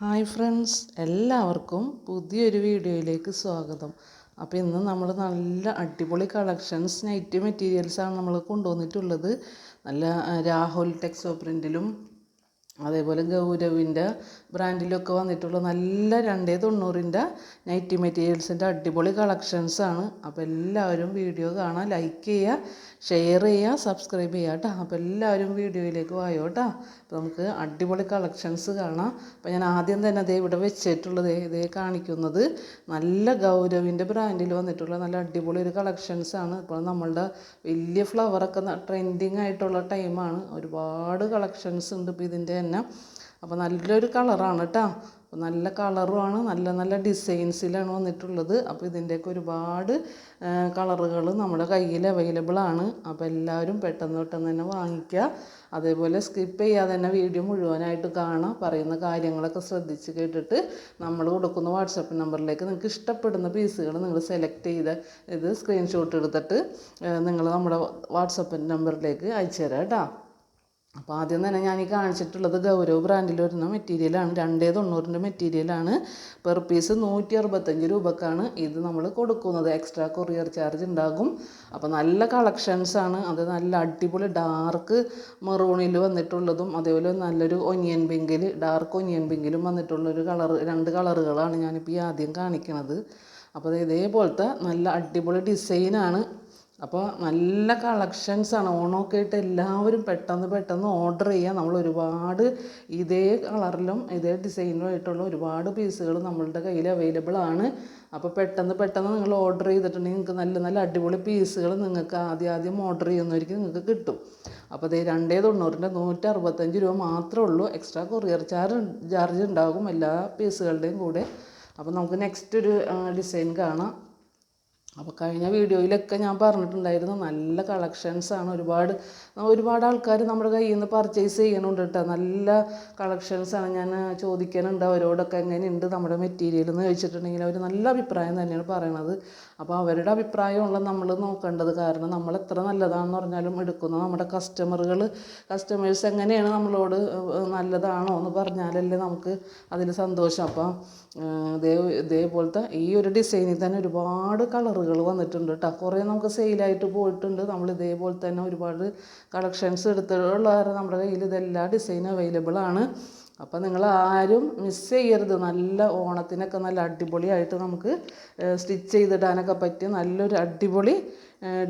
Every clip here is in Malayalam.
ഹായ് ഫ്രണ്ട്സ് എല്ലാവർക്കും പുതിയൊരു വീഡിയോയിലേക്ക് സ്വാഗതം. അപ്പോൾ ഇന്ന് നമ്മൾ നല്ല അടിപൊളി കളക്ഷൻസ് നൈറ്റ് മെറ്റീരിയൽസാണ് നമ്മൾ കൊണ്ടുവന്നിട്ടുള്ളത്. നല്ല രാഹുൽ ടെക്സോ പ്രിന്റിലും അതേപോലെ ഗൗരവിന്റെ ബ്രാൻഡിലൊക്കെ വന്നിട്ടുള്ള നല്ല രണ്ടേ തൊണ്ണൂറിന്റെ നൈറ്റി മെറ്റീരിയൽസിന്റെ അടിപൊളി കളക്ഷൻസാണ് അപ്പോൾ എല്ലാവരും വീഡിയോ കാണാൻ ലൈക്ക് ചെയ്യുക. ഷെയർ ചെയ്യുക സബ്സ്ക്രൈബ് ചെയ്യുക കേട്ടോ. അപ്പോൾ എല്ലാവരും വീഡിയോയിലേക്ക് വായോ കേട്ടോ. അപ്പോൾ നമുക്ക് അടിപൊളി കളക്ഷൻസ് കാണാം. അപ്പോൾ ഞാൻ ആദ്യം തന്നെ അതേ ഇവിടെ വെച്ചിട്ടുള്ളത് ഇതേ കാണിക്കുന്നത് നല്ല ഗൗരവിന്റെ ബ്രാൻഡിൽ വന്നിട്ടുള്ള നല്ല അടിപൊളി ഒരു കളക്ഷൻസാണ് ഇപ്പോൾ നമ്മളുടെ വലിയ ഫ്ലവറൊക്കെ ട്രെൻഡിങ് ആയിട്ടുള്ള ടൈമാണ് ഒരുപാട് കളക്ഷൻസ് ഉണ്ട് ഇപ്പോൾ ഇതിന്റെ തന്നെ. അപ്പോൾ നല്ലൊരു കളറാണ് കേട്ടോ. അപ്പോൾ നല്ല കളറുമാണ് നല്ല നല്ല ഡിസൈൻസിലാണ് വന്നിട്ടുള്ളത്. അപ്പോൾ ഇതിന്റെയൊക്കെ ഒരുപാട് കളറുകൾ നമ്മുടെ കയ്യിൽ അവൈലബിൾ ആണ്. അപ്പോൾ എല്ലാവരും പെട്ടെന്ന് പെട്ടെന്ന് തന്നെ വാങ്ങിക്കുക. അതേപോലെ സ്കിപ്പ് ചെയ്യാതെ തന്നെ വീഡിയോ മുഴുവനായിട്ട് കാണാം പറയുന്ന കാര്യങ്ങളൊക്കെ ശ്രദ്ധിച്ച് കേട്ടിട്ട് നമ്മൾ കൊടുക്കുന്ന വാട്സപ്പ് നമ്പറിലേക്ക് നിങ്ങൾക്ക് ഇഷ്ടപ്പെടുന്ന പീസുകൾ നിങ്ങൾ സെലക്ട് ചെയ്ത് ഇത് സ്ക്രീൻഷോട്ട് എടുത്തിട്ട് നിങ്ങൾ നമ്മുടെ വാട്സപ്പ് നമ്പറിലേക്ക് അയച്ചു തരാം കേട്ടോ. അപ്പോൾ ആദ്യം തന്നെ ഞാൻ ഈ കാണിച്ചിട്ടുള്ളത് ഗൗരവ് ബ്രാൻഡിൽ വരുന്ന മെറ്റീരിയലാണ് രണ്ടേ തൊണ്ണൂറിന്റെ മെറ്റീരിയലാണ് പെർ പീസ് നൂറ്റി അറുപത്തഞ്ച് രൂപക്കാണ് ഇത് നമ്മൾ കൊടുക്കുന്നത്. എക്സ്ട്രാ കൊറിയർ ചാർജ് ഉണ്ടാകും. അപ്പോൾ നല്ല കളക്ഷൻസാണ് അത് നല്ല അടിപൊളി ഡാർക്ക് മെറൂണിൽ വന്നിട്ടുള്ളതും അതേപോലെ നല്ലൊരു ഒനിയൻ പിങ്കിൽ ഡാർക്ക് ഒനിയൻ പിങ്കിലും വന്നിട്ടുള്ളൊരു കളർ രണ്ട് കളറുകളാണ് ഞാനിപ്പോൾ ഈ ആദ്യം കാണിക്കുന്നത് അപ്പോൾ ഇതേപോലത്തെ നല്ല അടിപൊളി ഡിസൈനാണ് അപ്പോൾ നല്ല കളക്ഷൻസാണ് ഓണമൊക്കെ ആയിട്ട് എല്ലാവരും പെട്ടെന്ന് പെട്ടെന്ന് ഓർഡർ ചെയ്യുക നമ്മൾ ഒരുപാട് ഇതേ കളറിലും ഇതേ ഡിസൈനിലും ആയിട്ടുള്ള ഒരുപാട് പീസുകൾ നമ്മളുടെ കയ്യിൽ അവൈലബിൾ ആണ്. അപ്പോൾ പെട്ടെന്ന് പെട്ടെന്ന് നിങ്ങൾ ഓർഡർ ചെയ്തിട്ടുണ്ടെങ്കിൽ നിങ്ങൾക്ക് നല്ല നല്ല അടിപൊളി പീസുകൾ നിങ്ങൾക്ക് ആദ്യം ആദ്യം ഓർഡർ ചെയ്യുന്നവർക്ക് നിങ്ങൾക്ക് കിട്ടും. അപ്പോൾ അതേ രണ്ടേ തൊണ്ണൂറിന്റെ നൂറ്റി അറുപത്തഞ്ച് രൂപ മാത്രമേ ഉള്ളൂ. എക്സ്ട്രാ കൊറിയർ ചാർജ് ചാർജ് ഉണ്ടാകും എല്ലാ പീസുകളുടെയും കൂടെ. അപ്പോൾ നമുക്ക് നെക്സ്റ്റ് ഒരു ഡിസൈൻ കാണാം. അപ്പോൾ കഴിഞ്ഞ വീഡിയോയിലൊക്കെ ഞാൻ പറഞ്ഞിട്ടുണ്ടായിരുന്നു നല്ല കളക്ഷൻസാണ് ഒരുപാട് ഒരുപാട് ആൾക്കാർ നമ്മുടെ കയ്യിൽ നിന്ന് പർച്ചേസ് ചെയ്യണുണ്ട് കേട്ടോ നല്ല കളക്ഷൻസാണ് ഞാൻ ചോദിക്കാനുണ്ട് അവരോടൊക്കെ എങ്ങനെയുണ്ട് നമ്മുടെ മെറ്റീരിയൽ എന്ന് ചോദിച്ചിട്ടുണ്ടെങ്കിൽ അവർ നല്ല അഭിപ്രായം തന്നെയാണ് പറയണത്. അപ്പോൾ അവരുടെ അഭിപ്രായമുള്ള നമ്മൾ നോക്കേണ്ടത്. കാരണം നമ്മൾ എത്ര നല്ലതാണെന്ന് പറഞ്ഞാലും എടുക്കുന്ന നമ്മുടെ കസ്റ്റമറുകൾ കസ്റ്റമേഴ്സ് എങ്ങനെയാണ് നമ്മളോട് നല്ലതാണോ എന്ന് പറഞ്ഞാലല്ലേ നമുക്ക് അതിൽ സന്തോഷം. അപ്പം ഇതേ ഇതേപോലത്തെ ഈ ഒരു ഡിസൈനിൽ തന്നെ ഒരുപാട് കളറുകൾ വന്നിട്ടുണ്ട് കേട്ടോ കുറേ നമുക്ക് സെയിലായിട്ട് പോയിട്ടുണ്ട്. നമ്മൾ ഇതേപോലെ തന്നെ ഒരുപാട് കളക്ഷൻസ് എടുത്തിട്ടുള്ള നമ്മുടെ കയ്യിൽ ഇതെല്ലാ ഡിസൈനും അവൈലബിൾ ആണ്. അപ്പോൾ നിങ്ങൾ ആരും മിസ് ചെയ്യരുത്. നല്ല ഓണത്തിനൊക്കെ നല്ല അടിപൊളിയായിട്ട് നമുക്ക് സ്റ്റിച്ച് ചെയ്തിടാനൊക്കെ പറ്റിയ നല്ലൊരു അടിപൊളി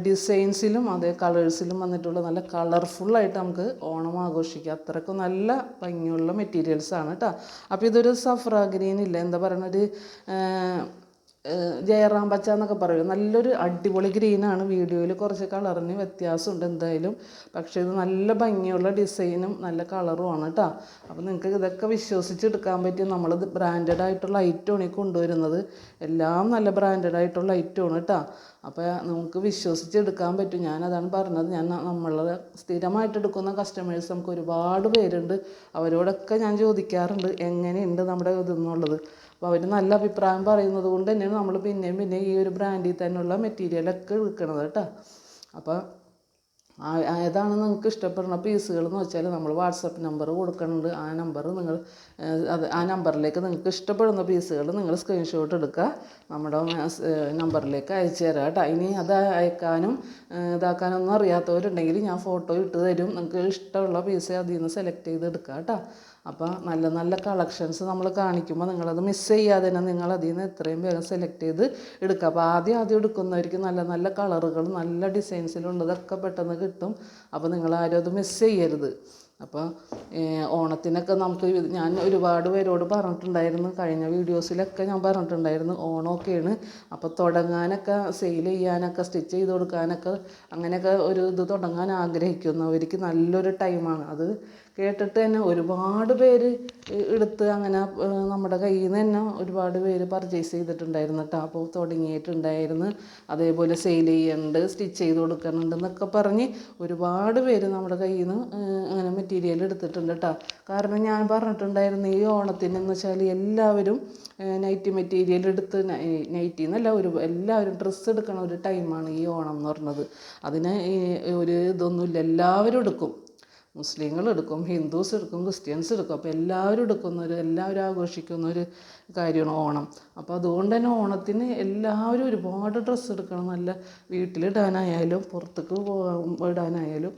ഡിസൈൻസിലും അതേ കളേഴ്സിലും വന്നിട്ടുള്ള നല്ല കളർഫുള്ളായിട്ട് നമുക്ക് ഓണം ആഘോഷിക്കാം. അത്രക്കും നല്ല ഭംഗിയുള്ള മെറ്റീരിയൽസാണ് കേട്ടോ അപ്പോൾ ഇതൊരു സഫ്ര ഗ്രീൻ ഇല്ല എന്താ പറയണൊരു ജയറാം പച്ച എന്നൊക്കെ പറയും. നല്ലൊരു അടിപൊളി ഗ്രീനാണ്. വീഡിയോയിൽ കുറച്ച് കളറിന് വ്യത്യാസമുണ്ട് എന്തായാലും. പക്ഷേ ഇത് നല്ല ഭംഗിയുള്ള ഡിസൈനും നല്ല കളറുമാണ് കേട്ടോ അപ്പോൾ നിങ്ങൾക്ക് ഇതൊക്കെ വിശ്വസിച്ചെടുക്കാൻ പറ്റും നമ്മളത് ബ്രാൻഡഡ് ആയിട്ടുള്ള ഐറ്റമാണ് ഈ കൊണ്ടുവരുന്നത്. എല്ലാം നല്ല ബ്രാൻഡഡ് ആയിട്ടുള്ള ഐറ്റമാണ് കേട്ടോ അപ്പോൾ നമുക്ക് വിശ്വസിച്ചെടുക്കാൻ പറ്റും. ഞാനതാണ് പറഞ്ഞത്. ഞാൻ നമ്മൾ സ്ഥിരമായിട്ട് എടുക്കുന്ന കസ്റ്റമേഴ്സ് നമുക്ക് ഒരുപാട് പേരുണ്ട്. അവരോടൊക്കെ ഞാൻ ചോദിക്കാറുണ്ട്. എങ്ങനെയുണ്ട് നമ്മുടെ ഇതെന്നുള്ളത് അപ്പോൾ അവർ നല്ല അഭിപ്രായം പറയുന്നത് കൊണ്ട് തന്നെയാണ് നമ്മൾ പിന്നെയും പിന്നെ ഈ ഒരു ബ്രാൻഡിൽ തന്നെയുള്ള മെറ്റീരിയലൊക്കെ എടുക്കണത് കേട്ടോ. അപ്പോൾ ഏതാണ് നിങ്ങൾക്ക് ഇഷ്ടപ്പെടുന്ന പീസുകൾ എന്ന് വെച്ചാൽ നമ്മൾ വാട്സപ്പ് നമ്പർ കൊടുക്കുന്നുണ്ട് ആ നമ്പർ നിങ്ങൾ അത് ആ നമ്പറിലേക്ക് നിങ്ങൾക്ക് ഇഷ്ടപ്പെടുന്ന പീസുകൾ നിങ്ങൾ സ്ക്രീൻഷോട്ട് എടുക്കുക നമ്മുടെ നമ്പറിലേക്ക് അയച്ചു തരാം കേട്ടോ. ഇനി അത് അയക്കാനും ഇതാക്കാനും ഇതാക്കാനൊന്നും അറിയാത്തവരുണ്ടെങ്കിൽ ഞാൻ ഫോട്ടോ ഇട്ട് തരും. നിങ്ങൾക്ക് ഇഷ്ടമുള്ള പീസ് അതിൽ നിന്ന് സെലക്ട് ചെയ്ത് എടുക്കുക കേട്ടോ. അപ്പോൾ നല്ല നല്ല കളക്ഷൻസ് നമ്മൾ കാണിക്കുമ്പോൾ നിങ്ങളത് മിസ് ചെയ്യാതെ തന്നെ നിങ്ങൾ അതിൽ നിന്ന് എത്രയും വേഗം സെലക്ട് ചെയ്ത് എടുക്കുക. അപ്പോൾ ആദ്യം ആദ്യം എടുക്കുന്നവർക്ക് നല്ല നല്ല കളറുകൾ നല്ല ഡിസൈൻസിലുള്ളതൊക്കെ പെട്ടെന്ന് കിട്ടും. അപ്പോൾ നിങ്ങൾ ആരും അത് മിസ് ചെയ്യരുത്. അപ്പോൾ ഓണത്തിനൊക്കെ നമുക്ക് ഞാൻ ഒരുപാട് പേരോട് പറഞ്ഞിട്ടുണ്ടായിരുന്നു. കഴിഞ്ഞ വീഡിയോസിലൊക്കെ ഞാൻ പറഞ്ഞിട്ടുണ്ടായിരുന്നു. ഓണമൊക്കെയാണ്. അപ്പോൾ തുടങ്ങാനൊക്കെ സെയിൽ ചെയ്യാനൊക്കെ സ്റ്റിച്ച് ചെയ്ത് കൊടുക്കാനൊക്കെ അങ്ങനെയൊക്കെ ഒരു ഇത് തുടങ്ങാൻ ആഗ്രഹിക്കുന്നവർക്ക് നല്ലൊരു ടൈമാണ് അത് കേട്ടിട്ട് തന്നെ ഒരുപാട് പേര് എടുത്ത് അങ്ങനെ നമ്മുടെ കയ്യിൽ നിന്ന് തന്നെ ഒരുപാട് പേര് പർച്ചേസ് ചെയ്തിട്ടുണ്ടായിരുന്നു കേട്ടോ അപ്പോൾ തുടങ്ങിയിട്ടുണ്ടായിരുന്നു. അതേപോലെ സെയിൽ ചെയ്യുന്നുണ്ട് സ്റ്റിച്ച് ചെയ്ത് കൊടുക്കുന്നുണ്ട് എന്നൊക്കെ പറഞ്ഞ് ഒരുപാട് പേര് നമ്മുടെ കയ്യിൽ നിന്ന് അങ്ങനെ മെറ്റീരിയൽ എടുത്തിട്ടുണ്ട് കേട്ടോ കാരണം ഞാൻ പറഞ്ഞിട്ടുണ്ടായിരുന്നു ഈ ഓണത്തിന് എന്ന് വെച്ചാൽ എല്ലാവരും നൈറ്റി മെറ്റീരിയൽ എടുത്ത് നൈറ്റി എന്നല്ല ഒരു എല്ലാവരും ഡ്രസ്സ് എടുക്കണ ഒരു ടൈമാണ് ഈ ഓണം എന്ന് പറഞ്ഞത്. അതിന് ഒരു ഇതൊന്നുമില്ല. എല്ലാവരും എടുക്കും. മുസ്ലിങ്ങൾ എടുക്കും ഹിന്ദുസ് എടുക്കും ക്രിസ്ത്യൻസ് എടുക്കും. അപ്പോൾ എല്ലാവരും എടുക്കുന്ന ഒരു എല്ലാവരും ആഘോഷിക്കുന്ന ഒരു കാര്യമാണ് ഓണം. അപ്പോൾ അതുകൊണ്ട് തന്നെ ഓണത്തിന് എല്ലാവരും ഒരുപാട് ഡ്രസ്സ് എടുക്കണം. നല്ല വീട്ടിലിടാനായാലും പുറത്തേക്ക് ഇടാനായാലും.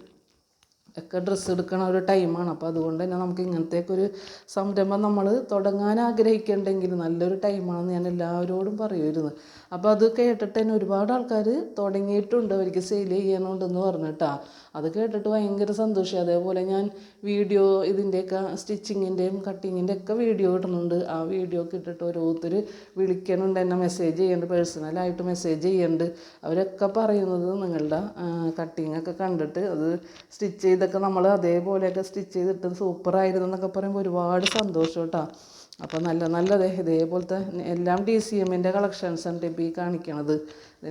ഒക്കെ ഡ്രസ്സ് എടുക്കണ ഒരു ടൈമാണ് അപ്പോൾ അതുകൊണ്ട് തന്നെ നമുക്ക് ഇങ്ങനത്തേക്ക് ഒരു സംരംഭം നമ്മൾ തുടങ്ങാൻ ആഗ്രഹിക്കുന്നുണ്ടെങ്കിൽ നല്ലൊരു ടൈമാണെന്ന് ഞാൻ എല്ലാവരോടും പറയുമായിരുന്നു അപ്പോൾ അത് കേട്ടിട്ട് തന്നെ ഒരുപാട് ആൾക്കാർ തുടങ്ങിയിട്ടുണ്ട് അവർക്ക് സെയിൽ ചെയ്യണമുണ്ടെന്ന് പറഞ്ഞിട്ടാ. അത് കേട്ടിട്ട് ഭയങ്കര സന്തോഷം. അതേപോലെ ഞാൻ വീഡിയോ ഇതിന്റെയൊക്കെ സ്റ്റിച്ചിങ്ങിന്റെയും കട്ടിങ്ങിന്റെ ഒക്കെ വീഡിയോ ഇടുന്നുണ്ട്. ആ വീഡിയോ ഒക്കെ ഇട്ടിട്ട് ഓരോരുത്തർ വിളിക്കണുണ്ട് എന്നെ മെസ്സേജ് ചെയ്യുന്നുണ്ട് പേഴ്സണലായിട്ട് മെസ്സേജ് ചെയ്യുന്നുണ്ട് അവരൊക്കെ പറയുന്നത് നിങ്ങളുടെ കട്ടിങ്ങൊക്കെ കണ്ടിട്ട് അത് സ്റ്റിച്ച് ചെയ്തൊക്കെ നമ്മൾ അതേപോലെയൊക്കെ സ്റ്റിച്ച് ചെയ്തിട്ട് സൂപ്പറായിരുന്നു എന്നൊക്കെ പറയുമ്പോൾ ഒരുപാട് സന്തോഷം കേട്ടോ അപ്പോൾ നല്ല നല്ലത്. ഇതേപോലത്തെ എല്ലാം ഡി സി എമ്മിന്റെ കളക്ഷൻസ് ഉണ്ട് ഇപ്പോൾ ഈ കാണിക്കണത്.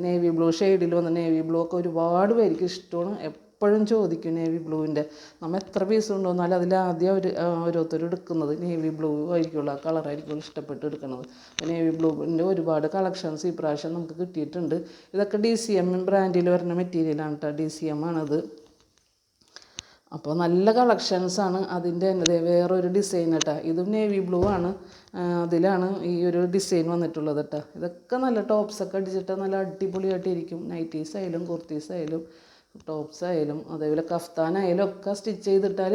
നേവി ബ്ലൂ ഷെയ്ഡിൽ വന്ന നേവി ബ്ലൂ ഒക്കെ ഒരുപാട് പേർക്ക് ഇഷ്ടമാണ്. എപ്പോഴും ചോദിക്കും നേവി ബ്ലൂവിന്റെ നമ്മൾ എത്ര പീസ് കൊണ്ടുവന്നാലും അതിൽ ആദ്യം അവർ ഓരോരുത്തർ എടുക്കുന്നത് നേവി ബ്ലൂ ആയിരിക്കുള്ളൂ. ആ കളറായിരിക്കും ഇഷ്ടപ്പെട്ട് എടുക്കുന്നത്. നേവി ബ്ലൂവിന്റെ ഒരുപാട് കളക്ഷൻസ് ഈ പ്രാവശ്യം നമുക്ക് കിട്ടിയിട്ടുണ്ട്. ഇതൊക്കെ ഡി സി എം ബ്രാൻഡിൽ വരുന്ന മെറ്റീരിയലാണ് കേട്ടോ ഡി സി എം ആണത്. അപ്പോൾ നല്ല കളക്ഷൻസാണ് അതിന്റെ തന്നെ. വേറൊരു ഡിസൈൻ കേട്ടോ ഇതും നേവി ബ്ലൂ ആണ്. അതിലാണ് ഈ ഒരു ഡിസൈൻ വന്നിട്ടുള്ളത് കേട്ടോ ഇതൊക്കെ നല്ല ടോപ്സൊക്കെ അടിച്ചിട്ട് നല്ല അടിപൊളിയായിട്ട് ഇരിക്കും നൈറ്റീസ് ആയാലും കുർത്തീസ് ആയാലും ടോപ്സ് ആയാലും അതേപോലെ കഫ്താനായാലും ഒക്കെ സ്റ്റിച്ച് ചെയ്തിട്ടാൽ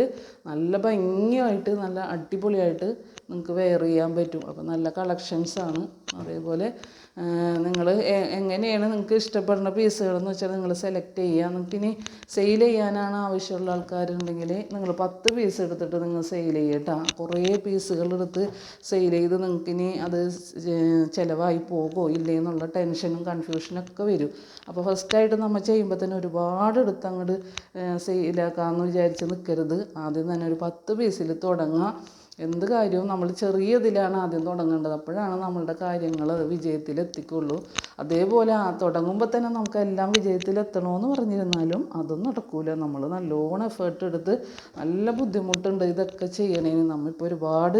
നല്ല ഭംഗിയായിട്ട് നല്ല അടിപൊളിയായിട്ട് നിങ്ങൾക്ക് വെയർ ചെയ്യാൻ പറ്റും. അപ്പോൾ നല്ല കളക്ഷൻസാണ് അതേപോലെ നിങ്ങൾ എങ്ങനെയാണ് നിങ്ങൾക്ക് ഇഷ്ടപ്പെടുന്ന പീസുകളെന്ന് വെച്ചാൽ നിങ്ങൾ സെലക്ട് ചെയ്യുക നിങ്ങൾക്ക് ഇനി സെയിൽ ചെയ്യാനാണ് ആവശ്യമുള്ള ആൾക്കാരുണ്ടെങ്കിൽ നിങ്ങൾ പത്ത് പീസ് എടുത്തിട്ട് നിങ്ങൾ സെയിൽ ചെയ്യുക കേട്ടോ കുറേ പീസുകൾ എടുത്ത് സെയിൽ ചെയ്ത് നിങ്ങൾക്ക് ഇനി അത് ചിലവായി പോകുമോ ഇല്ലേ എന്നുള്ള ടെൻഷനും കൺഫ്യൂഷനൊക്കെ വരും. അപ്പോൾ ഫസ്റ്റായിട്ട് നമ്മൾ ചെയ്യുമ്പോൾ തന്നെ ഒരുപാട് എടുത്ത് അങ്ങോട്ട് സെയിലാക്കാമെന്ന് വിചാരിച്ച് നിൽക്കരുത് ആദ്യം തന്നെ ഒരു പത്ത് പീസിൽ തുടങ്ങുക എന്ത് കാര്യവും നമ്മൾ ചെറിയതിലാണ് ആദ്യം തുടങ്ങേണ്ടത്. അപ്പോഴാണ് നമ്മളുടെ കാര്യങ്ങൾ വിജയത്തിലെത്തിക്കുള്ളൂ. അതേപോലെ ആ തുടങ്ങുമ്പോൾ തന്നെ നമുക്ക് എല്ലാം വിജയത്തിലെത്തണമെന്ന് പറഞ്ഞിരുന്നാലും അതും നടക്കൂല. നമ്മൾ നല്ലോണം എഫേർട്ട് എടുത്ത് നല്ല ബുദ്ധിമുട്ടുണ്ട് ഇതൊക്കെ ചെയ്യണേന്. നമ്മളിപ്പോൾ ഒരുപാട്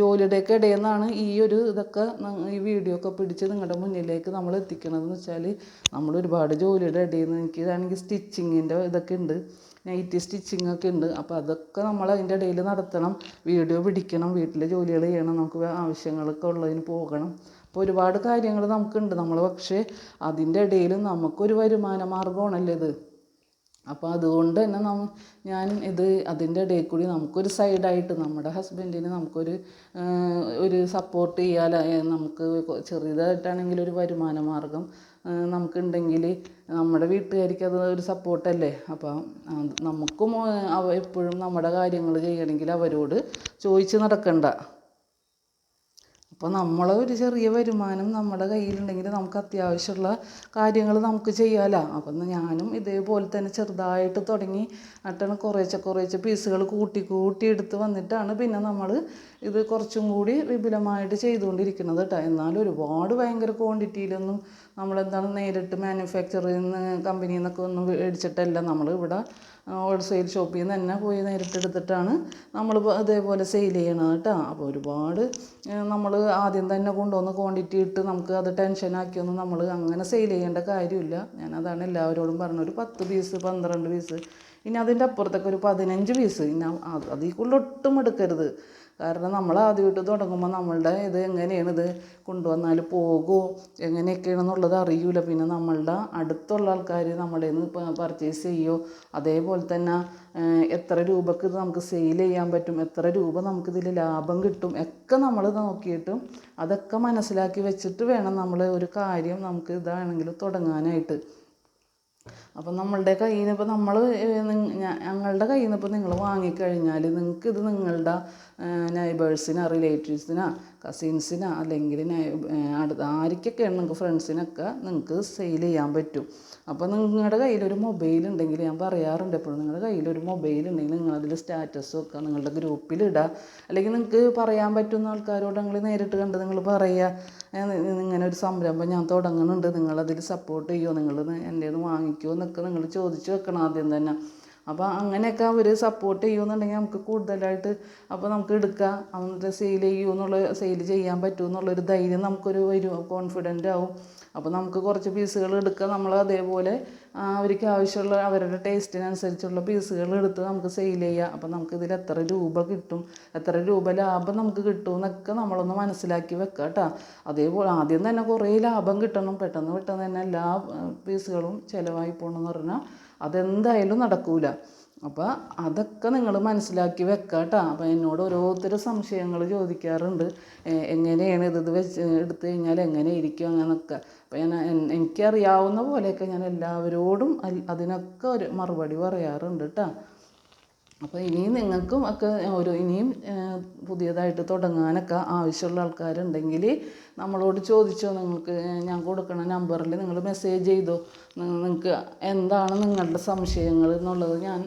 ജോലിയുടെയൊക്കെ ഇടയിൽ നിന്നാണ് ഈ ഒരു ഇതൊക്കെ ഈ വീഡിയോ ഒക്കെ പിടിച്ച് നിങ്ങളുടെ മുന്നിലേക്ക് നമ്മൾ എത്തിക്കണതെന്ന് വെച്ചാൽ നമ്മൾ ഒരുപാട് ജോലിയുടെ ഇടയിൽ നിന്ന് എനിക്കിതാണെങ്കിൽ സ്റ്റിച്ചിങ്ങിന്റെ ഇതൊക്കെ ഉണ്ട് നൈറ്റി സ്റ്റിച്ചിങ് ഒക്കെ ഉണ്ട്. അപ്പോൾ അതൊക്കെ നമ്മൾ അതിന്റെ ഇടയിൽ നടത്തണം. വീഡിയോ പിടിക്കണം. വീട്ടിലെ ജോലികൾ ചെയ്യണം. നമുക്ക് ആവശ്യങ്ങളൊക്കെ ഉള്ളതിന് പോകണം. അപ്പോൾ ഒരുപാട് കാര്യങ്ങൾ നമുക്കുണ്ട്. നമ്മൾ പക്ഷേ അതിന്റെ ഇടയിൽ നമുക്കൊരു വരുമാന മാർഗമാണല്ലോ ഇത്? അപ്പോൾ അതുകൊണ്ട് തന്നെ നം ഞാൻ ഇത് അതിന്റെ ഇടയിൽ കൂടി നമുക്കൊരു സൈഡായിട്ട് നമ്മുടെ ഹസ്ബൻഡിന് നമുക്കൊരു ഒരു സപ്പോർട്ട് ചെയ്യാൻ നമുക്ക് ചെറിയതായിട്ടാണെങ്കിൽ ഒരു വരുമാന മാർഗം നമുക്കുണ്ടെങ്കിൽ നമ്മുടെ വീട്ടുകാർക്ക് അത് ഒരു സപ്പോർട്ടല്ലേ അപ്പം നമുക്കും അവ എപ്പോഴും നമ്മുടെ കാര്യങ്ങൾ ചെയ്യണമെങ്കിൽ അവരോട് ചോദിച്ച് നടക്കണ്ട. അപ്പോൾ നമ്മൾ ഒരു ചെറിയ വരുമാനം നമ്മുടെ കയ്യിലുണ്ടെങ്കിൽ നമുക്ക് അത്യാവശ്യമുള്ള കാര്യങ്ങൾ നമുക്ക് ചെയ്യാമല്ലോ അപ്പം ഞാനും ഇതേപോലെ തന്നെ ചെറുതായിട്ട് തുടങ്ങി അട്ടാണ് കുറേശ്ശെ കുറേശ്ശെ പീസുകൾ കൂട്ടി കൂട്ടി എടുത്ത് വന്നിട്ടാണ് പിന്നെ നമ്മൾ ഇത് കുറച്ചും കൂടി വിപുലമായിട്ട് ചെയ്തുകൊണ്ടിരിക്കുന്നത് കേട്ടോ. എന്നാലും ഒരുപാട് ഭയങ്കര ക്വാണ്ടിറ്റിയിലൊന്നും നമ്മളെന്താണ് നേരിട്ട് മാനുഫാക്ചറിൽ നിന്ന് കമ്പനിയിൽ നിന്നൊക്കെ ഒന്നും മേടിച്ചിട്ടല്ല. നമ്മൾ ഇവിടെ ഹോൾസെയിൽ ഷോപ്പിൽ നിന്ന് തന്നെ പോയി നേരിട്ട് എടുത്തിട്ടാണ് നമ്മൾ അതേപോലെ സെയിൽ ചെയ്യണത് കേട്ടോ. അപ്പോൾ ഒരുപാട് നമ്മൾ ആദ്യം തന്നെ കൊണ്ടുവന്ന് ക്വാണ്ടിറ്റി ഇട്ട് നമുക്ക് അത് ടെൻഷനാക്കിയൊന്നും നമ്മൾ അങ്ങനെ സെയിൽ ചെയ്യേണ്ട കാര്യമില്ല. ഞാൻ അതാണ് എല്ലാവരോടും പറഞ്ഞത് ഒരു പത്ത് പീസ് പന്ത്രണ്ട് പീസ് ഇനി അതിന്റെ അപ്പുറത്തൊക്കെ ഒരു പതിനഞ്ച് പീസ് ഇനി അതിൽ കൂടുതൽ ഒട്ടും എടുക്കരുത്. കാരണം നമ്മൾ ആദ്യമായിട്ട് തുടങ്ങുമ്പോൾ നമ്മളുടെ ഇത് എങ്ങനെയാണ് ഇത് കൊണ്ടുവന്നാൽ പോകുമോ എങ്ങനെയൊക്കെയാണെന്നുള്ളത് അറിയില്ല പിന്നെ നമ്മളുടെ അടുത്തുള്ള ആൾക്കാർ നമ്മുടെ നിന്ന് പർച്ചേസ് ചെയ്യുമോ അതേപോലെ തന്നെ എത്ര രൂപക്ക് ഇത് നമുക്ക് സെയിൽ ചെയ്യാൻ പറ്റും എത്ര രൂപ നമുക്ക് നമുക്കിതിൽ ലാഭം കിട്ടും ഒക്കെ നമ്മൾ നോക്കിയിട്ടും അതൊക്കെ മനസ്സിലാക്കി വെച്ചിട്ട് വേണം നമ്മൾ ഒരു കാര്യം നമുക്ക് ഇതാണെങ്കിൽ തുടങ്ങാനായിട്ട്. അപ്പം നമ്മളുടെ കയ്യിൽ നിന്ന് ഇപ്പം നമ്മൾ ഞങ്ങളുടെ കയ്യിൽ നിന്ന് ഇപ്പം നിങ്ങൾ വാങ്ങിക്കഴിഞ്ഞാൽ നിങ്ങൾക്ക് ഇത് നിങ്ങളുടെ നൈബേഴ്സിനോ റിലേറ്റീവ്സിനോ കസിൻസിനോ അല്ലെങ്കിൽ ആർക്കൊക്കെയാണ് നിങ്ങൾക്ക് ഫ്രണ്ട്സിനൊക്കെ നിങ്ങൾക്ക് സെയിൽ ചെയ്യാൻ പറ്റും. അപ്പോൾ നിങ്ങളുടെ കയ്യിലൊരു മൊബൈൽ ഉണ്ടെങ്കിൽ ഞാൻ പറയാറുണ്ട് എപ്പോഴും നിങ്ങളുടെ കയ്യിലൊരു മൊബൈൽ ഉണ്ടെങ്കിൽ നിങ്ങളതിൽ സ്റ്റാറ്റസ് വെക്കുക നിങ്ങളുടെ ഗ്രൂപ്പിലിടുക അല്ലെങ്കിൽ നിങ്ങൾക്ക് പറയാൻ പറ്റുന്ന ആൾക്കാരോട് നിങ്ങൾ നേരിട്ട് കണ്ട് നിങ്ങൾ പറയുക ഇങ്ങനെ ഒരു സംരംഭം ഞാൻ തുടങ്ങുന്നുണ്ട് നിങ്ങളതിൽ സപ്പോർട്ട് ചെയ്യുമോ നിങ്ങൾ എന്റെ നിന്ന് വാങ്ങിക്കുമോ എന്നൊക്കെ നിങ്ങൾ ചോദിച്ചു വെക്കണം ആദ്യം തന്നെ. അപ്പോൾ അങ്ങനെയൊക്കെ അവർ സപ്പോർട്ട് ചെയ്യുമെന്നുണ്ടെങ്കിൽ നമുക്ക് കൂടുതലായിട്ട് അപ്പോൾ നമുക്ക് എടുക്കാം എന്നിട്ട് സെയിൽ ചെയ്യുമെന്നുള്ള സെയിൽ ചെയ്യാൻ പറ്റുമെന്നുള്ളൊരു ധൈര്യം നമുക്കൊരു വരും കോൺഫിഡന്റ് ആവും. അപ്പോൾ നമുക്ക് കുറച്ച് പീസുകൾ എടുക്കുക നമ്മൾ അതേപോലെ അവർക്ക് ആവശ്യമുള്ള അവരുടെ ടേസ്റ്റിനനുസരിച്ചുള്ള പീസുകൾ എടുത്ത് നമുക്ക് സെയിൽ ചെയ്യാം. അപ്പോൾ നമുക്ക് ഇതിൽ എത്ര രൂപ കിട്ടും എത്ര രൂപ ലാഭം നമുക്ക് കിട്ടും എന്നൊക്കെ നമ്മളൊന്ന് മനസ്സിലാക്കി വെക്കുക കേട്ടോ അതേപോലെ ആദ്യം തന്നെ കുറേ ലാഭം കിട്ടണം. പെട്ടെന്ന് പെട്ടെന്ന് തന്നെ എല്ലാ പീസുകളും ചിലവായി പോകണമെന്ന് പറഞ്ഞാൽ അതെന്തായാലും നടക്കൂല. അപ്പോൾ അതൊക്കെ നിങ്ങൾ മനസ്സിലാക്കി വെക്കുക കേട്ടോ അപ്പോൾ എന്നോട് ഓരോരുത്തർ സംശയങ്ങൾ ചോദിക്കാറുണ്ട്. എങ്ങനെയാണ് ഇത് വെച്ച് എടുത്തു കഴിഞ്ഞാൽ എങ്ങനെ ഇരിക്കും അങ്ങനെയൊക്കെ അപ്പോൾ ഞാൻ എനിക്കറിയാവുന്ന പോലെയൊക്കെ ഞാൻ എല്ലാവരോടും അതിനൊക്കെ ഒരു മറുപടി പറയാറുണ്ട് കേട്ടോ അപ്പോൾ ഇനിയും നിങ്ങൾക്കും ഒക്കെ ഓരോ ഇനിയും പുതിയതായിട്ട് തുടങ്ങാനൊക്കെ ആവശ്യമുള്ള ആൾക്കാരുണ്ടെങ്കിൽ നമ്മളോട് ചോദിച്ചോ നിങ്ങൾക്ക് ഞാൻ കൊടുക്കുന്ന നമ്പറിൽ നിങ്ങൾ മെസ്സേജ് ചെയ്തോ. നിങ്ങൾക്ക് എന്താണ് നിങ്ങളുടെ സംശയങ്ങൾ എന്നുള്ളത് ഞാൻ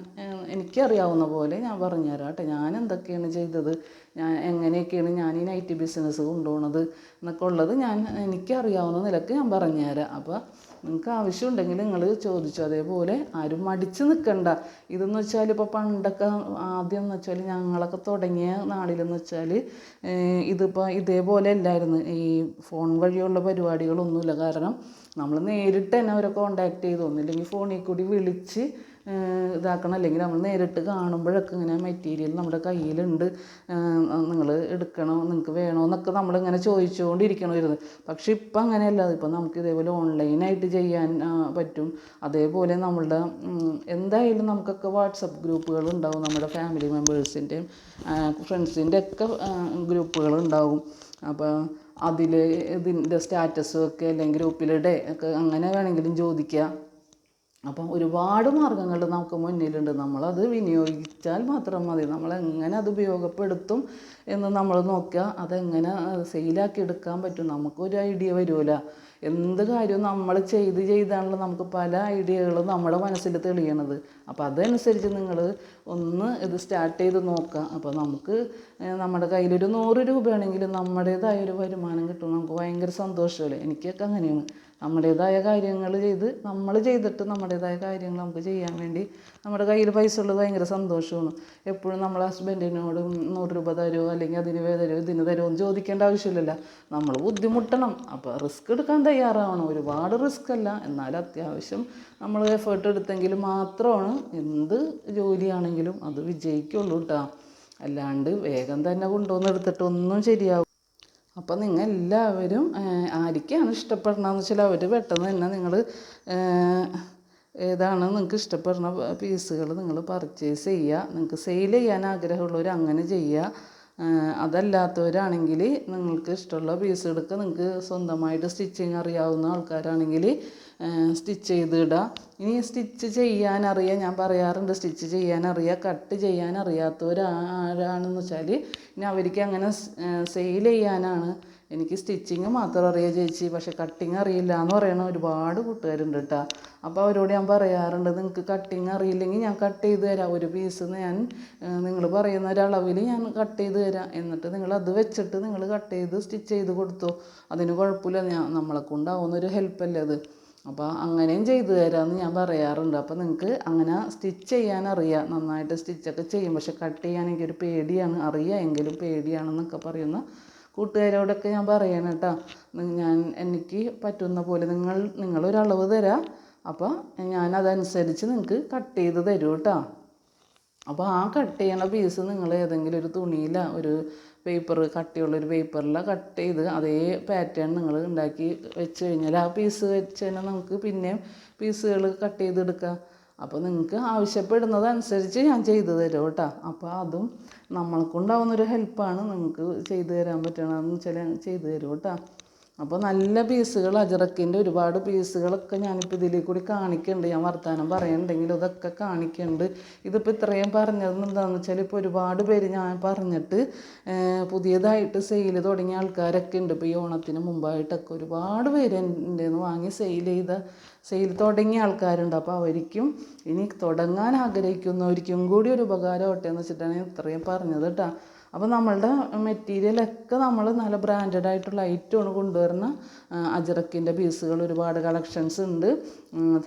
എനിക്കറിയാവുന്ന പോലെ ഞാൻ പറഞ്ഞുതരാം കേട്ടോ. ഞാൻ എന്തൊക്കെയാണ് ചെയ്തത് ഞാൻ എങ്ങനെയൊക്കെയാണ് ഞാൻ ഈ നൈറ്റ് ബിസിനസ് കൊണ്ടുപോകുന്നത് എന്നൊക്കെ ഉള്ളത് ഞാൻ എനിക്കറിയാവുന്ന നിലയ്ക്ക് ഞാൻ പറഞ്ഞുതരാം. അപ്പോൾ നിങ്ങൾക്ക് ആവശ്യമുണ്ടെങ്കിൽ നിങ്ങൾ ചോദിച്ചു. അതേപോലെ ആരും മടിച്ച് നിൽക്കണ്ട ഇതെന്ന് വെച്ചാൽ ഇപ്പോൾ പണ്ടൊക്കെ ആദ്യം എന്ന് വെച്ചാൽ ഞങ്ങളൊക്കെ തുടങ്ങിയ നാളിലെന്ന് വെച്ചാൽ ഇതിപ്പോൾ ഇതേപോലെ അല്ലായിരുന്നു. ഈ ഫോൺ വഴിയുള്ള പരിപാടികളൊന്നുമില്ല. കാരണം നമ്മൾ നേരിട്ട് തന്നെ അവരെ കോണ്ടാക്ട് ചെയ്തു. ഒന്നില്ലെങ്കിൽ ഫോണിൽ കൂടി വിളിച്ച് ഇതാക്കണം. അല്ലെങ്കിൽ നമ്മൾ നേരിട്ട് കാണുമ്പോഴൊക്കെ ഇങ്ങനെ മെറ്റീരിയൽ നമ്മുടെ കയ്യിലുണ്ട്. നിങ്ങൾ എടുക്കണോ? നിങ്ങൾക്ക് വേണോ? എന്നൊക്കെ നമ്മളിങ്ങനെ ചോദിച്ചുകൊണ്ടിരിക്കണമായിരുന്നു. പക്ഷെ ഇപ്പം അങ്ങനെയല്ല. ഇപ്പം നമുക്ക് ഇതേപോലെ ഓൺലൈനായിട്ട് ചെയ്യാൻ പറ്റും. അതേപോലെ നമ്മളുടെ എന്തായാലും നമുക്കൊക്കെ വാട്സപ്പ് ഗ്രൂപ്പുകൾ ഉണ്ടാവും. നമ്മുടെ ഫാമിലി മെമ്പേഴ്സിന്റെയും ഫ്രണ്ട്സിന്റെ ഒക്കെ ഗ്രൂപ്പുകൾ ഉണ്ടാവും. അപ്പോൾ അതിൽ ഇതിന്റെ സ്റ്റാറ്റസ് ഒക്കെ അല്ലെങ്കിൽ ഗ്രൂപ്പിലിടെ ഒക്കെ അങ്ങനെ വേണമെങ്കിലും ചോദിക്കുക. അപ്പം ഒരുപാട് മാർഗങ്ങൾ നമുക്ക് മുന്നിലുണ്ട്. നമ്മളത് വിനിയോഗിച്ചാൽ മാത്രം മതി. നമ്മൾ എങ്ങനെ അത് ഉപയോഗപ്പെടുത്തും എന്ന് നമ്മൾ നോക്കുക. അതെങ്ങനെ സെയിലാക്കി എടുക്കാൻ പറ്റും? നമുക്കൊരു ഐഡിയ വരുമല്ല എന്ത് കാര്യവും നമ്മൾ ചെയ്ത് ചെയ്താണല്ലോ നമുക്ക് പല ഐഡിയകളും നമ്മുടെ മനസ്സിൽ തെളിയണത്. അപ്പോൾ അതനുസരിച്ച് നിങ്ങൾ ഒന്ന് ഇത് സ്റ്റാർട്ട് ചെയ്ത് നോക്കാം. അപ്പോൾ നമുക്ക് നമ്മുടെ കയ്യിലൊരു നൂറ് രൂപയാണെങ്കിലും നമ്മുടേതായ ഒരു വരുമാനം കിട്ടും. നമുക്ക് ഭയങ്കര സന്തോഷമല്ലേ എനിക്കൊക്കെ അങ്ങനെയാണ്. നമ്മുടേതായ കാര്യങ്ങൾ ചെയ്ത് നമ്മൾ ചെയ്തിട്ട് നമ്മുടേതായ കാര്യങ്ങൾ നമുക്ക് ചെയ്യാൻ വേണ്ടി നമ്മുടെ കയ്യിൽ പൈസ ഉള്ളത് ഭയങ്കര സന്തോഷമാണ്. എപ്പോഴും നമ്മൾ ഹസ്ബൻഡിനോട് നൂറ് രൂപ തരുമോ അല്ലെങ്കിൽ അതിന് തരുമോ ഇതിന് തരുമോ എന്ന് ചോദിക്കേണ്ട ആവശ്യമില്ലല്ലോ. നമ്മൾ ബുദ്ധിമുട്ടണം. അപ്പോൾ റിസ്ക് എടുക്കാൻ തയ്യാറാവണം. ഒരുപാട് റിസ്ക് അല്ല എന്നാൽ അത്യാവശ്യം നമ്മൾ എഫേർട്ട് എടുത്തെങ്കിൽ മാത്രമാണ് എന്ത് ജോലിയാണെങ്കിലും അത് വിജയിക്കുള്ളൂ കേട്ടോ അല്ലാണ്ട് വേഗം തന്നെ കൊണ്ടുവന്ന് എടുത്തിട്ട് ഒന്നും ശരിയാവും അപ്പം നിങ്ങൾ എല്ലാവരും ആരിക്കാണ് ഇഷ്ടപ്പെടണമെന്ന് വെച്ചാൽ അവർ പെട്ടെന്ന് തന്നെ നിങ്ങൾ ഏതാണ് നിങ്ങൾക്ക് ഇഷ്ടപ്പെടുന്ന പീസുകൾ നിങ്ങൾ പർച്ചേസ് ചെയ്യുക. നിങ്ങൾക്ക് സെയിൽ ചെയ്യാൻ ആഗ്രഹമുള്ളവർ അങ്ങനെ ചെയ്യുക. അതല്ലാത്തവരാണെങ്കിൽ നിങ്ങൾക്ക് ഇഷ്ടമുള്ള പീസ് എടുക്കുക നിങ്ങൾക്ക് സ്വന്തമായിട്ട് സ്റ്റിച്ചിങ് അറിയാവുന്ന ആൾക്കാരാണെങ്കിൽ സ്റ്റിച്ച് ചെയ്ത് ഇടുക ഇനി സ്റ്റിച്ച് ചെയ്യാനറിയാം ഞാൻ പറയാറുണ്ട് സ്റ്റിച്ച് ചെയ്യാനറിയാം കട്ട് ചെയ്യാൻ അറിയാത്തവരാരാണെന്ന് വെച്ചാൽ ഇനി അവർക്ക് അങ്ങനെ സെയിൽ ചെയ്യാനാണ്. എനിക്ക് സ്റ്റിച്ചിങ് മാത്രം അറിയാം ചേച്ചി പക്ഷെ കട്ടിങ് അറിയില്ല എന്ന് പറയണ ഒരുപാട് കൂട്ടുകാരുണ്ട് കേട്ടോ അപ്പോൾ അവരോട് ഞാൻ പറയാറുണ്ട് നിങ്ങൾക്ക് കട്ടിങ് അറിയില്ലെങ്കിൽ ഞാൻ കട്ട് ചെയ്ത് തരാം. ഒരു പീസ് ഞാൻ നിങ്ങൾ പറയുന്ന ഒരളവിൽ ഞാൻ കട്ട് ചെയ്ത് തരാം. എന്നിട്ട് നിങ്ങൾ അത് വെച്ചിട്ട് നിങ്ങൾ കട്ട് ചെയ്ത് സ്റ്റിച്ച് ചെയ്ത് കൊടുത്തു. അതിന് കുഴപ്പമില്ല. ഞാൻ നമ്മളെ കൊണ്ടാവുന്ന ഹെൽപ്പല്ലേ അത്. അപ്പോൾ അങ്ങനെയും ചെയ്തു തരാമെന്ന് ഞാൻ പറയാറുണ്ട്. അപ്പോൾ നിങ്ങൾക്ക് അങ്ങനെ സ്റ്റിച്ച് ചെയ്യാൻ അറിയാം. നന്നായിട്ട് സ്റ്റിച്ചൊക്കെ ചെയ്യും. പക്ഷെ കട്ട് ചെയ്യാൻ എനിക്കൊരു പേടിയാണ്. അറിയാം. എങ്കിലും പേടിയാണെന്നൊക്കെ പറയുന്ന കൂട്ടുകാരോടൊക്കെ ഞാൻ പറയണം കേട്ടോ. ഞാൻ എനിക്ക് പറ്റുന്ന പോലെ നിങ്ങൾ നിങ്ങളൊരളവ് തരാം. അപ്പോൾ ഞാൻ അതനുസരിച്ച് നിങ്ങൾക്ക് കട്ട് ചെയ്ത് തരും കേട്ടോ. അപ്പോൾ ആ കട്ട് ചെയ്യണ പീസ് നിങ്ങൾ ഏതെങ്കിലും ഒരു തുണിയില ഒരു പേപ്പർ കട്ടിയുള്ളൊരു പേപ്പറിൽ കട്ട് ചെയ്ത് അതേ പാറ്റേൺ നിങ്ങൾ ഉണ്ടാക്കി വെച്ച് കഴിഞ്ഞാൽ ആ പീസ് വെച്ച് കഴിഞ്ഞാൽ നമുക്ക് പിന്നെയും പീസുകൾ കട്ട് ചെയ്തെടുക്കാം. അപ്പോൾ നിങ്ങൾക്ക് ആവശ്യപ്പെടുന്നതനുസരിച്ച് ഞാൻ ചെയ്തു തരും കേട്ടോ. അപ്പോൾ അതും നമ്മൾക്കുണ്ടാവുന്നൊരു ഹെൽപ്പാണ് നിങ്ങൾക്ക് ചെയ്തു തരാൻ പറ്റണമെന്ന് വെച്ചാൽ ചെയ്തു തരും കേട്ടോ. അപ്പോൾ നല്ല പീസുകൾ അജറക്കിന്റെ ഒരുപാട് പീസുകളൊക്കെ ഞാനിപ്പോൾ ഇതിൽ കൂടി കാണിക്കുന്നുണ്ട് ഞാൻ വർത്തമാനം പറയുന്നുണ്ടെങ്കിൽ ഇതൊക്കെ കാണിക്കുന്നുണ്ട് ഇതിപ്പോൾ ഇത്രയും പറഞ്ഞത് എന്താണെന്ന് വെച്ചാൽ ഇപ്പോൾ ഒരുപാട് പേര് ഞാൻ പറഞ്ഞിട്ട് പുതിയതായിട്ട് സെയിൽ തുടങ്ങിയ ആൾക്കാരൊക്കെ ഉണ്ട്. ഇപ്പോൾ ഈ ഓണത്തിന് മുമ്പായിട്ടൊക്കെ ഒരുപാട് പേര് എന്റെ വാങ്ങി സെയിൽ ചെയ്ത സെയിൽ തുടങ്ങിയ ആൾക്കാരുണ്ട്. അപ്പോൾ അവർക്കും ഇനി തുടങ്ങാൻ ആഗ്രഹിക്കുന്നവർക്കും കൂടി ഒരു ഉപകാരം ആവട്ടെ എന്ന് വെച്ചിട്ടാണ് ഇത്രയും പറഞ്ഞത് കേട്ടോ അപ്പോൾ നമ്മളുടെ മെറ്റീരിയലൊക്കെ നമ്മൾ നല്ല ബ്രാൻഡഡ് ആയിട്ടുള്ള ഐറ്റമാണ് കൊണ്ടുവരുന്ന അജറക്കിന്റെ പീസുകൾ ഒരുപാട് കളക്ഷൻസ് ഉണ്ട്.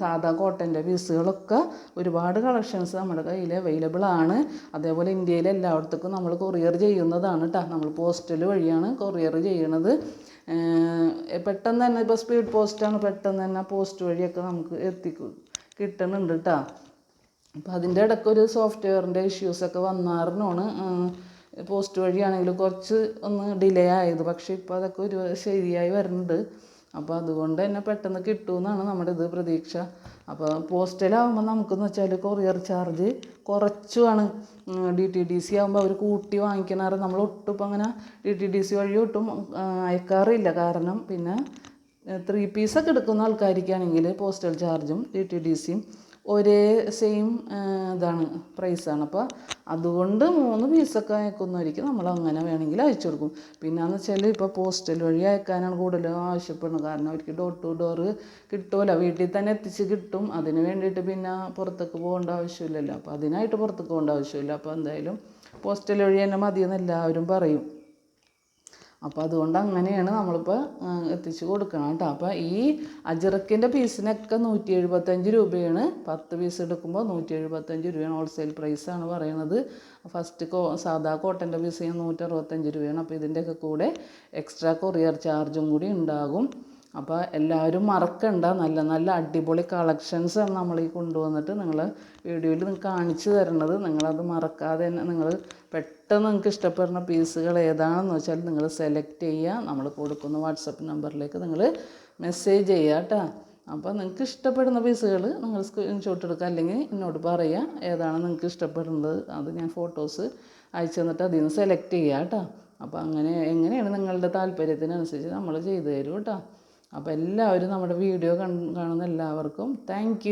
സാധാ കോട്ടന്റെ പീസുകളൊക്കെ ഒരുപാട് കളക്ഷൻസ് നമ്മുടെ കയ്യിൽ അവൈലബിൾ ആണ്. അതേപോലെ ഇന്ത്യയിലെ എല്ലായിടത്തേക്കും നമ്മൾ കൊറിയർ ചെയ്യുന്നതാണ് കേട്ടോ നമ്മൾ പോസ്റ്റൽ വഴിയാണ് കൊറിയർ ചെയ്യണത്. പെട്ടെന്ന് തന്നെ ഇപ്പോൾ സ്പീഡ് പോസ്റ്റാണ് പെട്ടെന്ന് തന്നെ പോസ്റ്റ് വഴിയൊക്കെ നമുക്ക് എത്തി കിട്ടുന്നുണ്ട് കേട്ടോ അപ്പോൾ അതിന്റെ ഇടയ്ക്ക് ഒരു സോഫ്റ്റ്വെയറിന്റെ ഇഷ്യൂസൊക്കെ വന്നാറിനാണ് പോസ്റ്റ് വഴിയാണെങ്കിലും കുറച്ച് ഒന്ന് ഡിലേ ആയത്. പക്ഷേ ഇപ്പോൾ അതൊക്കെ ഒരു ശരിയായി വരുന്നുണ്ട്. അപ്പോൾ അതുകൊണ്ട് തന്നെ പെട്ടെന്ന് കിട്ടുമെന്നാണ് നമ്മുടെ ഇത് പ്രതീക്ഷ. അപ്പോൾ പോസ്റ്റലാകുമ്പോൾ നമുക്കെന്ന് വെച്ചാൽ കൊറിയർ ചാർജ് കുറച്ചുമാണ്. ഡി ടി ഡി സി ആകുമ്പോൾ അവർ കൂട്ടി വാങ്ങിക്കണാറ്. നമ്മൾ ഒട്ടും ഇപ്പം അങ്ങനെ ഡി ടി ഡി സി വഴി ഒട്ടും അയക്കാറില്ല. കാരണം പിന്നെ ത്രീ പീസൊക്കെ എടുക്കുന്ന ആൾക്കാർക്കാണെങ്കിൽ പോസ്റ്റൽ ചാർജും ഡി ടി ഡി സിയും ഒരേ സെയിം ഇതാണ് പ്രൈസാണ് അപ്പോൾ അതുകൊണ്ട് മൂന്ന് പീസൊക്കെ അയക്കുന്നവർക്ക് നമ്മൾ അങ്ങനെ വേണമെങ്കിൽ അയച്ചു കൊടുക്കും. പിന്നെയെന്ന് വെച്ചാൽ ഇപ്പോൾ പോസ്റ്റൽ വഴി അയക്കാനാണ് കൂടുതലും ആവശ്യപ്പെടുന്നത്. കാരണം അവർക്ക് ഡോർ ടു ഡോർ കിട്ടുമല്ലോ വീട്ടിൽ തന്നെ എത്തിച്ച് കിട്ടും. അതിന് വേണ്ടിയിട്ട് പിന്നെ പുറത്തേക്ക് പോകേണ്ട ആവശ്യമില്ലല്ലോ. അപ്പോൾ അതിനായിട്ട് പുറത്തേക്ക് പോകേണ്ട ആവശ്യമില്ല. അപ്പോൾ എന്തായാലും പോസ്റ്റൽ വഴി തന്നെ മതിയെന്ന് എല്ലാവരും പറയും. അപ്പോൾ അതുകൊണ്ട് അങ്ങനെയാണ് നമ്മളിപ്പോൾ എത്തിച്ചു കൊടുക്കണം കേട്ടോ. അപ്പോൾ ഈ അജിറക്കിന്റെ പീസിനൊക്കെ നൂറ്റി എഴുപത്തഞ്ച് രൂപയാണ്. പത്ത് പീസ് എടുക്കുമ്പോൾ നൂറ്റി എഴുപത്തഞ്ച് രൂപയാണ് ഹോൾസെയിൽ പ്രൈസാണ് പറയണത്. ഫസ്റ്റ് കോ സാധാ കോട്ടന്റെ പീസ് ഞാൻ നൂറ്ററുപത്തഞ്ച് രൂപയാണ്. അപ്പോൾ ഇതിന്റെയൊക്കെ കൂടെ എക്സ്ട്രാ കൊറിയർ ചാർജും കൂടി ഉണ്ടാകും. അപ്പോൾ എല്ലാവരും മറക്കണ്ട. നല്ല നല്ല അടിപൊളി കളക്ഷൻസ് ആണ് നമ്മൾ ഈ കൊണ്ടുവന്നിട്ട് നിങ്ങൾ വീഡിയോയിൽ നിങ്ങൾക്ക് കാണിച്ചു തരുന്നത്. നിങ്ങളത് മറക്കാതെ തന്നെ നിങ്ങൾ പെട്ടെന്ന് നിങ്ങൾക്ക് ഇഷ്ടപ്പെടുന്ന പീസുകൾ ഏതാണെന്ന് വെച്ചാൽ നിങ്ങൾ സെലക്ട് ചെയ്യുക. നമ്മൾ കൊടുക്കുന്ന വാട്സപ്പ് നമ്പറിലേക്ക് നിങ്ങൾ മെസ്സേജ് ചെയ്യുക കേട്ടോ അപ്പോൾ നിങ്ങൾക്ക് ഇഷ്ടപ്പെടുന്ന പീസുകൾ നിങ്ങൾ സ്ക്രീൻഷോട്ട് എടുക്കുക. അല്ലെങ്കിൽ എന്നോട് പറയുക ഏതാണ് നിങ്ങൾക്ക് ഇഷ്ടപ്പെടുന്നത്. അത് ഞാൻ ഫോട്ടോസ് അയച്ചു തന്നിട്ട് അതിൽ നിന്ന് സെലക്ട് ചെയ്യുക കേട്ടോ അപ്പോൾ അങ്ങനെ എങ്ങനെയാണ് നിങ്ങളുടെ താല്പര്യത്തിനനുസരിച്ച് നമ്മൾ ചെയ്തു തരും കേട്ടോ അപ്പോൾ എല്ലാവരും നമ്മുടെ വീഡിയോ കാണുന്ന എല്ലാവർക്കും താങ്ക്